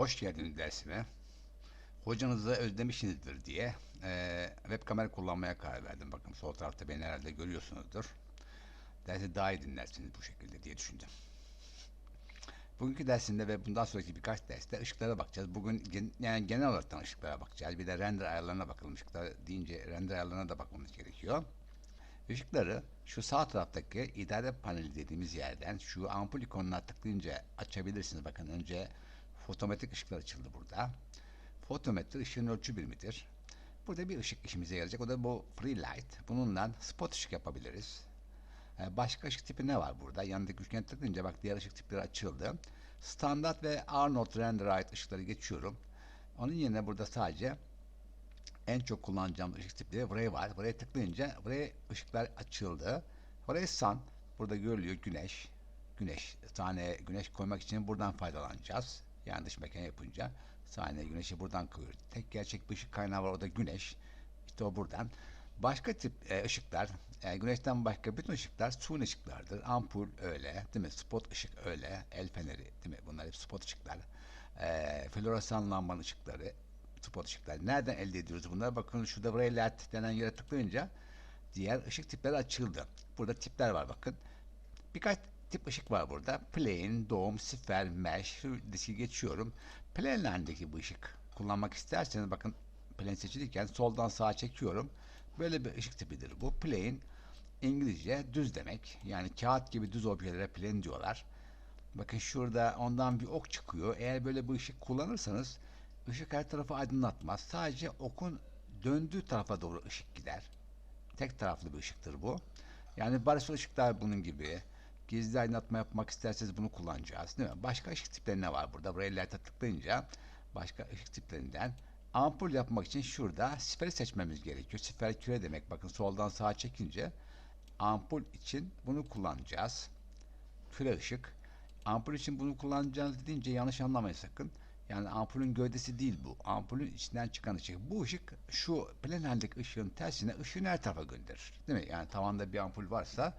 hoş geldiniz dersime. Hocanızı özlemişsinizdir diye eee web kamera kullanmaya karar verdim. Bakın sol tarafta beni herhalde görüyorsunuzdur. Dersi daha iyi dinlersiniz bu şekilde diye düşündüm. Bugünkü dersinde ve bundan sonraki birkaç derste ışıklara bakacağız. Bugün gen- yani genel olarak ışıklara bakacağız. Bir de render ayarlarına bakalım. Işıklar deyince render ayarlarına da bakmamız gerekiyor. Işıkları şu sağ taraftaki idare paneli dediğimiz yerden şu ampul ikonuna tıklayınca açabilirsiniz. Bakın önce fotometrik ışıklar açıldı burada. Fotometre ışığın ölçü birimidir. Burada bir ışık işimize yarayacak. O da bu free light. Bununla spot ışık yapabiliriz. Ee, Başka ışık tipi ne var burada? Yanındaki üçgen tıklayınca bak diğer ışık tipleri açıldı. Standart ve Arnold Render Light ışıkları geçiyorum. Onun yerine burada sadece en çok kullanacağım ışık tipleri Vray var. Vray'a tıklayınca Vray ışıklar açıldı. Vray Sun burada görülüyor güneş. Güneş sahneye güneş koymak için buradan faydalanacağız. Yani dış mekan yapınca sahneye güneşi buradan koyuyoruz. Tek gerçek bir ışık kaynağı var o da güneş. İşte o buradan. Başka tip e, ışıklar, e, güneşten başka bütün ışıklar suni ışıklardır. Ampul öyle, değil mi? Spot ışık öyle, el feneri, değil mi? Bunlar hep spot ışıklar. E, floresan lambanın ışıkları, spot ışıklar. Nereden elde ediyoruz bunları? Bakın şurada buraya LED denen yere tıklayınca diğer ışık tipleri açıldı. Burada tipler var bakın. Birkaç tip ışık var burada. Plane, dome, sifer, mesh. Diski geçiyorum. Plane'lerdeki bu ışık kullanmak isterseniz bakın plane seçilirken soldan sağa çekiyorum. Böyle bir ışık tipidir bu. Plane İngilizce düz demek. Yani kağıt gibi düz objelere plane diyorlar. Bakın şurada ondan bir ok çıkıyor. Eğer böyle bir ışık kullanırsanız ışık her tarafı aydınlatmaz. Sadece okun döndüğü tarafa doğru ışık gider. Tek taraflı bir ışıktır bu. Yani barisol ışıklar bunun gibi. Gizli aydınlatma yapmak isterseniz bunu kullanacağız. Değil mi? Başka ışık tipleri ne var burada? Buraya light'a tıklayınca başka ışık tiplerinden ampul yapmak için şurada siferi seçmemiz gerekiyor. Sifer küre demek. Bakın soldan sağa çekince ampul için bunu kullanacağız. Küre ışık. Ampul için bunu kullanacağız deyince yanlış anlamayın sakın. Yani ampulün gövdesi değil bu. Ampulün içinden çıkan ışık. Bu ışık şu planerdeki ışığın tersine ışığını her tarafa gönderir. Değil mi? Yani tavanda bir ampul varsa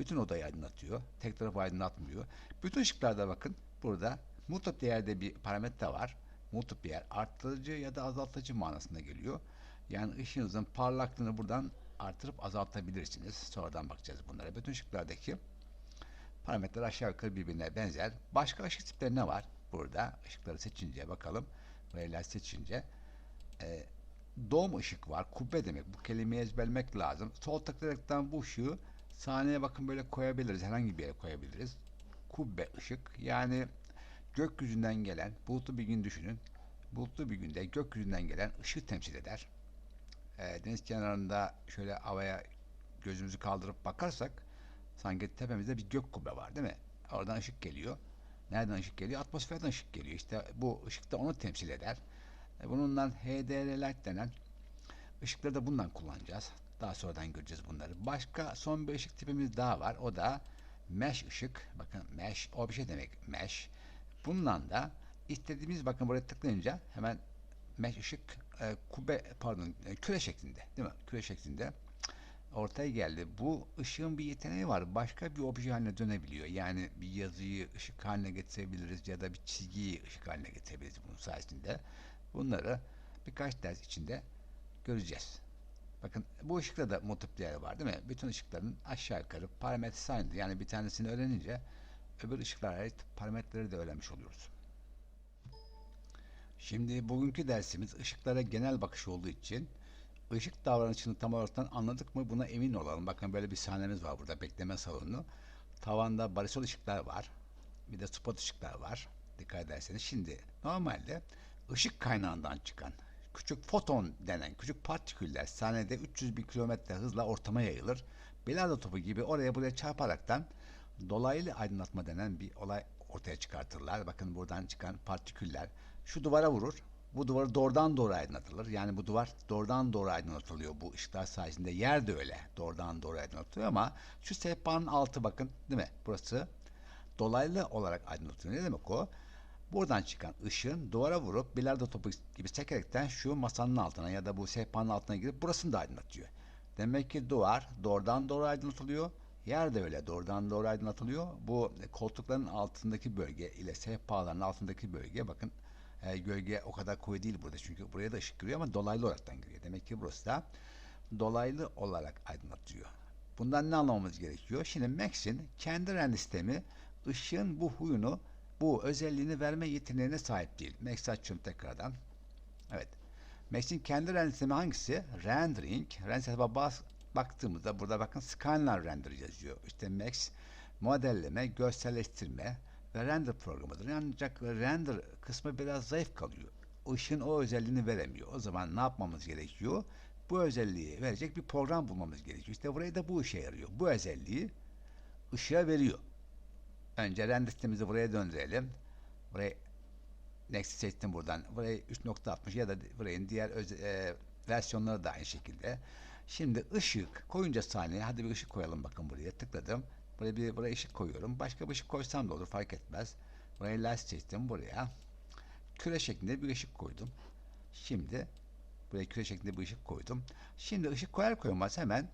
bütün odayı aydınlatıyor. Tek tarafı aydınlatmıyor. Bütün ışıklarda bakın burada mutlak değerde bir parametre var. Mutlak değer arttırıcı ya da azaltıcı manasına geliyor. Yani ışığınızın parlaklığını buradan artırıp azaltabilirsiniz. Sonradan bakacağız bunlara. Bütün ışıklardaki parametreler aşağı yukarı birbirine benzer. Başka ışık tipleri ne var? Burada ışıkları seçince bakalım. Burayı seçince e, doğum ışık var. Kubbe demek. Bu kelimeyi ezberlemek lazım. Sol tıklayaraktan bu ışığı sahneye bakın böyle koyabiliriz. Herhangi bir yere koyabiliriz. Kubbe ışık. Yani gökyüzünden gelen bulutlu bir gün düşünün. Bulutlu bir günde gökyüzünden gelen ışığı temsil eder. E, deniz kenarında şöyle havaya gözümüzü kaldırıp bakarsak sanki tepemizde bir gök kubbe var değil mi? Oradan ışık geliyor. Nereden ışık geliyor? Atmosferden ışık geliyor. İşte bu ışık da onu temsil eder. E, Bununla HDR light denen ışıkları da bundan kullanacağız. Daha sonradan göreceğiz bunları. Başka son bir ışık tipimiz daha var. O da mesh ışık. Bakın mesh obje demek mesh. Bundan da istediğimiz bakın buraya tıklayınca hemen mesh ışık e, kubbe pardon e, küre şeklinde değil mi? Küre şeklinde ortaya geldi. Bu ışığın bir yeteneği var. Başka bir obje haline dönebiliyor. Yani bir yazıyı ışık haline getirebiliriz ya da bir çizgiyi ışık haline getirebiliriz bunun sayesinde. Bunları birkaç ders içinde göreceğiz. Bakın bu ışıkta da multiplier var değil mi? Bütün ışıkların aşağı yukarı parametresi aynıdır. Yani bir tanesini öğrenince öbür ışıklara ait parametreleri de öğrenmiş oluyoruz. Şimdi bugünkü dersimiz ışıklara genel bakış olduğu için ışık davranışını tam olarak anladık mı buna emin olalım. Bakın böyle bir sahnemiz var burada bekleme salonu. Tavanda barisol ışıklar var. Bir de spot ışıklar var. Dikkat ederseniz. Şimdi normalde ışık kaynağından çıkan küçük foton denen küçük partiküller saniyede 300 bin kilometre hızla ortama yayılır. Bilardo topu gibi oraya buraya çarparaktan dolaylı aydınlatma denen bir olay ortaya çıkartırlar. Bakın buradan çıkan partiküller şu duvara vurur. Bu duvarı doğrudan doğru aydınlatılır. Yani bu duvar doğrudan doğru aydınlatılıyor bu ışıklar sayesinde. Yer de öyle doğrudan doğru aydınlatılıyor ama şu sehpanın altı bakın değil mi? Burası dolaylı olarak aydınlatılıyor. Ne demek o? Buradan çıkan ışığın duvara vurup bilardo topu gibi sekerekten şu masanın altına ya da bu sehpanın altına girip burasını da aydınlatıyor. Demek ki duvar doğrudan doğru aydınlatılıyor. Yer de öyle doğrudan doğru aydınlatılıyor. Bu koltukların altındaki bölge ile sehpaların altındaki bölge bakın E, gölge o kadar koyu değil burada çünkü buraya da ışık giriyor ama dolaylı olaraktan giriyor. Demek ki burası da dolaylı olarak aydınlatıyor. Bundan ne anlamamız gerekiyor? Şimdi Max'in kendi render sistemi ışığın bu huyunu, bu özelliğini verme yeteneğine sahip değil. Max'i açıyorum tekrardan. Evet. Max'in kendi render sistemi hangisi? Rendering. Render sisteme bas, baktığımızda burada bakın scanner render yazıyor. İşte Max modelleme, görselleştirme ve render programıdır. Ancak render kısmı biraz zayıf kalıyor. Işığın o özelliğini veremiyor. O zaman ne yapmamız gerekiyor? Bu özelliği verecek bir program bulmamız gerekiyor. İşte buraya da bu işe yarıyor. Bu özelliği ışığa veriyor. Önce render sistemimizi buraya döndürelim. Buraya Next seçtim buradan. Buraya 3.60 ya da burayın diğer öze, e, versiyonları da aynı şekilde. Şimdi ışık koyunca saniye hadi bir ışık koyalım bakın buraya tıkladım. Buraya bir buraya ışık koyuyorum. Başka bir ışık koysam da olur fark etmez. Buraya lens seçtim buraya. Küre şeklinde bir ışık koydum. Şimdi buraya küre şeklinde bir ışık koydum. Şimdi ışık koyar koymaz hemen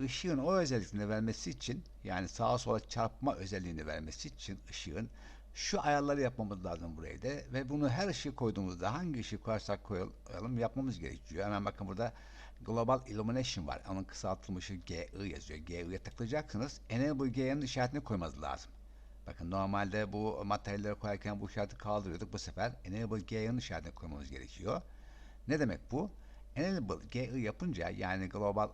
ışığın o özelliğini vermesi için yani sağa sola çarpma özelliğini vermesi için ışığın şu ayarları yapmamız lazım buraya da ve bunu her ışığı koyduğumuzda hangi ışığı koyarsak koyalım yapmamız gerekiyor. Hemen bakın burada Global Illumination var. Onun kısaltılmışı GI yazıyor. GI'ye tıklayacaksınız. Enable GI'nin işaretini koymanız lazım. Bakın normalde bu materyalleri koyarken bu işareti kaldırıyorduk. Bu sefer Enable GI'nin işaretini koymamız gerekiyor. Ne demek bu? Enable GI yapınca yani Global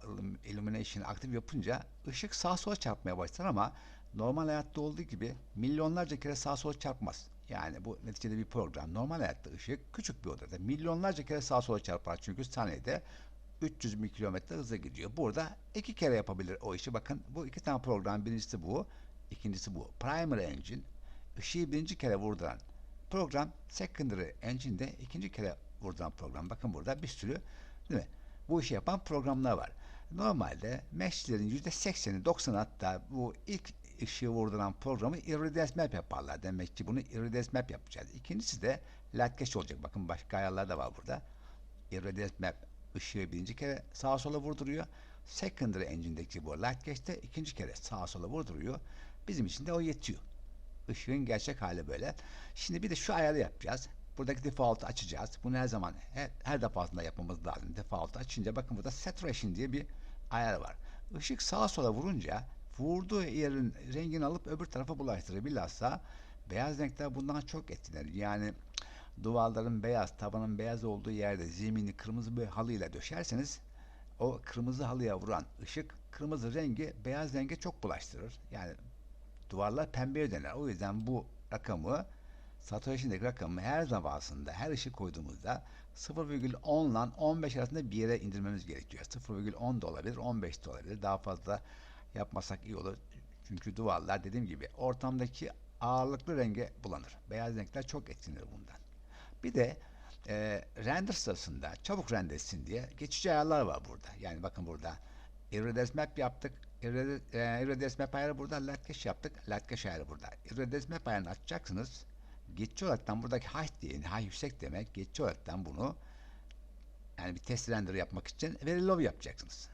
Illumination aktif yapınca ışık sağa sola çarpmaya başlar ama normal hayatta olduğu gibi milyonlarca kere sağa sola çarpmaz. Yani bu neticede bir program. Normal hayatta ışık küçük bir odada milyonlarca kere sağa sola çarpar. Çünkü saniyede 300 bin kilometre hızla gidiyor. Burada iki kere yapabilir o işi. Bakın bu iki tane program. Birincisi bu. ikincisi bu. Primary Engine ışığı birinci kere vurduran program. Secondary Engine de ikinci kere vurduran program. Bakın burada bir sürü değil mi? Bu işi yapan programlar var. Normalde Max'lerin %80'i 90'ı hatta bu ilk ışığı vurduran programı Iridesce Map yaparlar. Demek ki bunu Iridesce Map yapacağız. İkincisi de Lightcache olacak. Bakın başka ayarlar da var burada. Iridesce Map ışığı birinci kere sağa sola vurduruyor. Secondary Engine'deki bu Lightcache'de ikinci kere sağa sola vurduruyor. Bizim için de o yetiyor. Işığın gerçek hali böyle. Şimdi bir de şu ayarı yapacağız. Buradaki default'u açacağız. Bunu her zaman her, her defasında yapmamız lazım. Default'u açınca bakın burada saturation diye bir ayar var. Işık sağa sola vurunca vurduğu yerin rengini alıp öbür tarafa bulaştırır. Bilhassa beyaz renkler bundan çok etkilenir. Yani duvarların beyaz, tabanın beyaz olduğu yerde zemini kırmızı bir halıyla döşerseniz o kırmızı halıya vuran ışık kırmızı rengi beyaz renge çok bulaştırır. Yani duvarlar pembeye döner. O yüzden bu rakamı saturation'daki rakamı her zavasında her ışık koyduğumuzda 0,10 ile 15 arasında bir yere indirmemiz gerekiyor. 0,10 da olabilir, 15 de olabilir. Daha fazla yapmasak iyi olur. Çünkü duvarlar dediğim gibi ortamdaki ağırlıklı renge bulanır. Beyaz renkler çok etkilenir bundan. Bir de e, render sırasında çabuk rendersin diye geçici ayarlar var burada. Yani bakın burada Iridesce Map yaptık. E, Iridesce Map ayarı burada. Lightcache yaptık. Lightcache ayarı burada. Iridesce Map ayarını açacaksınız. Geçici olaraktan buradaki high diye, high yüksek demek. Geçici olaraktan bunu yani bir test render yapmak için very low yapacaksınız.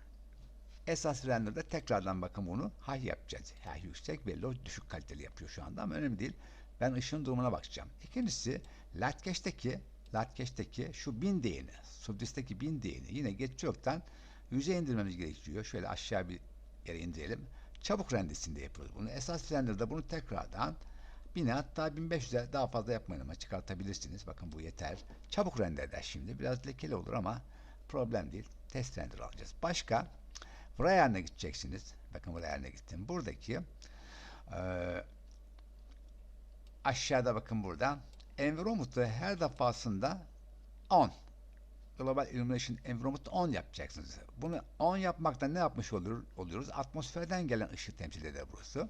Esas render'da tekrardan bakın bunu high yapacağız. High yüksek ve low düşük kaliteli yapıyor şu anda ama önemli değil. Ben ışığın durumuna bakacağım. İkincisi Lightcache'deki Lightcache'deki şu bin değini, Subdis'teki bin değini yine geçici yoktan yüzeye indirmemiz gerekiyor. Şöyle aşağı bir yere indirelim. Çabuk rendesinde yapıyoruz bunu. Esas render'da bunu tekrardan 1000'e hatta 1500'e daha fazla yapmayın ama çıkartabilirsiniz. Bakın bu yeter. Çabuk render eder şimdi. Biraz lekeli olur ama problem değil. Test render alacağız. Başka buraya yerine gideceksiniz. Bakın buraya yerine gittim. Buradaki e, aşağıda bakın burada environment'ı her defasında 10 Global Illumination Environment 10 yapacaksınız. Bunu 10 yapmakta ne yapmış olur, oluyoruz? Atmosferden gelen ışığı temsil eder burası.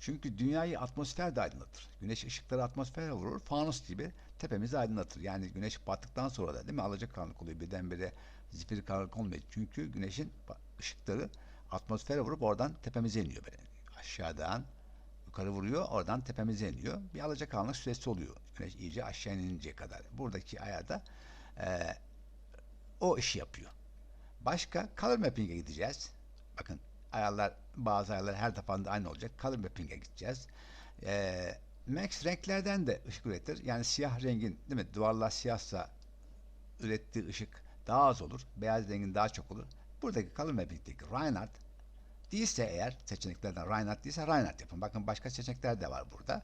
Çünkü dünyayı atmosfer de aydınlatır. Güneş ışıkları atmosfere vurur. Fanus gibi tepemizi aydınlatır. Yani güneş battıktan sonra da değil mi? Alacakaranlık oluyor. Birdenbire zifiri karanlık olmuyor. Çünkü güneşin ışıkları atmosfere vurup oradan tepemize iniyor. Böyle. Aşağıdan yukarı vuruyor. Oradan tepemize iniyor. Bir alacakaranlık süresi oluyor. Güneş iyice aşağı ininceye kadar. Buradaki ayarda e, o işi yapıyor. Başka color mapping'e gideceğiz. Bakın ayarlar bazı ayarlar her defasında aynı olacak. Color mapping'e gideceğiz. Ee, Max renklerden de ışık üretir. Yani siyah rengin değil mi? Duvarlar siyahsa ürettiği ışık daha az olur. Beyaz rengin daha çok olur. Buradaki ve birlikteki Reinhardt değilse eğer seçeneklerden Reinhardt değilse Reinhardt yapın. Bakın başka seçenekler de var burada.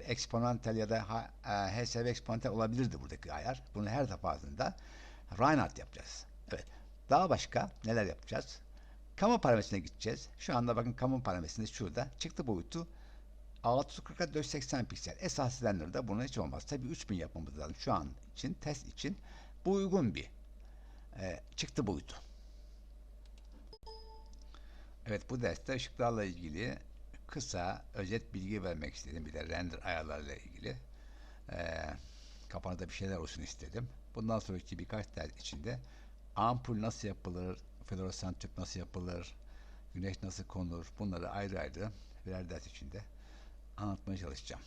Eksponantal ya da ha- e, HSV eksponantal olabilirdi buradaki ayar. Bunu her defasında Reinhardt yapacağız. Evet. Daha başka neler yapacağız? Kamu parametresine gideceğiz. Şu anda bakın kamu parametresinde şurada çıktı boyutu 640'a 480 piksel. Esas de buna hiç olmaz. Tabii 3000 yapmamız lazım şu an için, test için. Bu uygun bir e, çıktı boyutu. Evet bu derste ışıklarla ilgili kısa, özet bilgi vermek istedim. Bir de render ayarlarıyla ilgili. E, kafanızda bir şeyler olsun istedim. Bundan sonraki birkaç ders içinde ampul nasıl yapılır, floresan tüp nasıl yapılır, güneş nasıl konur bunları ayrı ayrı birer ders içinde anlatmaya çalışacağım.